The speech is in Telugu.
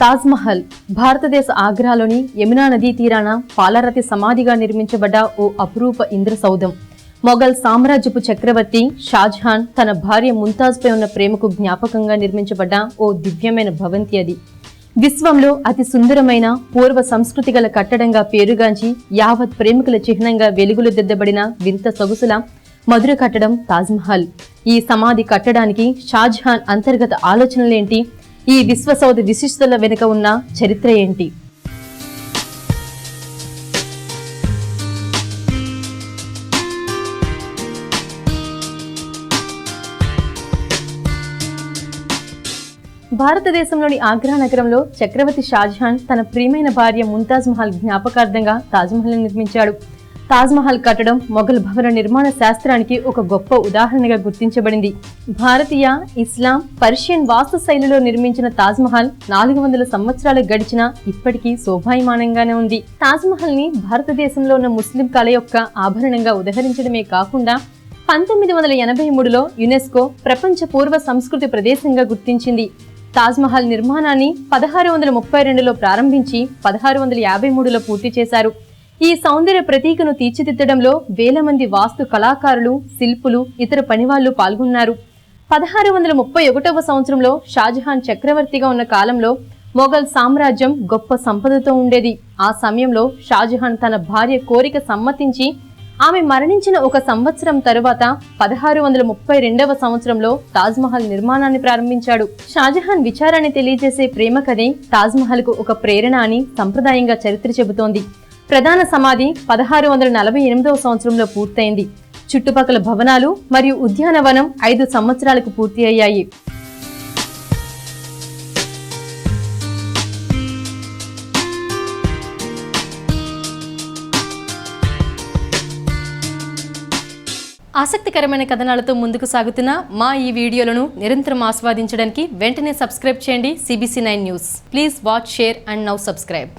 తాజ్మహల్ భారతదేశ ఆగ్రాలోని యమునా నదీ తీరాన పాలరతి సమాధిగా నిర్మించబడ్డ ఓ అపురూప ఇంద్రసౌధం. మొఘల్ సామ్రాజ్యపు చక్రవర్తి షాజహాన్ తన భార్య ముంతాజ్పై ఉన్న ప్రేమకు జ్ఞాపకంగా నిర్మించబడ్డ ఓ దివ్యమైన భవంతి అది. విశ్వంలో అతి సుందరమైన పూర్వ సంస్కృతి గల కట్టడంగా పేరుగాంచి యావత్ ప్రేమికుల చిహ్నంగా వెలుగులు దిద్దబడిన వింత సొగసుల మధుర కట్టడం తాజ్మహల్ ఈ సమాధి కట్టడానికి షాజహాన్ అంతర్గత ఆలోచనలేంటి? ఈ విశ్వసౌధ విశిష్టతల వెనుక ఉన్న చరిత్ర ఏంటి? భారతదేశంలోని ఆగ్రా నగరంలో చక్రవర్తి షాజహాన్ తన ప్రియమైన భార్య ముంతాజ్ మహల్ జ్ఞాపకార్థంగా తాజ్మహల్ నిర్మించాడు. తాజ్మహల్ కట్టడం మొఘల్ భవన నిర్మాణ శాస్త్రానికి ఒక గొప్ప ఉదాహరణగా గుర్తించబడింది. భారతీయ ఇస్లాం పర్షియన్ వాస్తు శైలిలో నిర్మించిన తాజ్మహల్ నాలుగు వందల సంవత్సరాలు గడిచినా ఇప్పటికీ శోభాయమానంగానే ఉంది. తాజ్మహల్ని భారతదేశంలో ఉన్న ముస్లిం కళ యొక్క ఆభరణంగా ఉదహరించడమే కాకుండా పంతొమ్మిది వందల ఎనభై మూడులో యునెస్కో ప్రపంచ పూర్వ సంస్కృతి ప్రదేశంగా గుర్తించింది. తాజ్మహల్ నిర్మాణాన్ని పదహారు వందల ముప్పై రెండులో ప్రారంభించి పదహారు వందల యాభై మూడులో పూర్తి చేశారు. ఈ సౌందర్య ప్రతీకను తీర్చిదిద్దడంలో వేల మంది వాస్తు కళాకారులు శిల్పులు ఇతర పనివాళ్ళు పాల్గొన్నారు. పదహారు వందల ముప్పై ఒకటవ సంవత్సరంలో షాజహాన్ చక్రవర్తిగా ఉన్న కాలంలో మొఘల్ సామ్రాజ్యం గొప్ప సంపదతో ఉండేది. ఆ సమయంలో షాజహాన్ తన భార్య కోరిక సమ్మతించి ఆమె మరణించిన ఒక సంవత్సరం తరువాత పదహారు వందల ముప్పై రెండవ సంవత్సరంలో తాజ్మహల్ నిర్మాణాన్ని ప్రారంభించాడు. షాజహాన్ విచారాన్ని తెలియజేసే ప్రేమ కథే తాజ్మహల్కు ఒక ప్రేరణ అని సంప్రదాయంగా చరిత్ర చెబుతోంది. ప్రధాన సమాధి పదహారు వందల నలభై ఎనిమిదవ సంవత్సరంలో పూర్తయింది. చుట్టుపక్కల భవనాలు మరియు ఉద్యానవనం ఐదు సంవత్సరాలకు పూర్తి అయ్యాయి ఆసక్తికరమైన కథనాలతో ముందుకు సాగుతున్న మా ఈ వీడియోలను నిరంతరం ఆస్వాదించడానికి వెంటనే సబ్స్క్రైబ్ చేయండి. CBC nine news. Please watch share and now subscribe.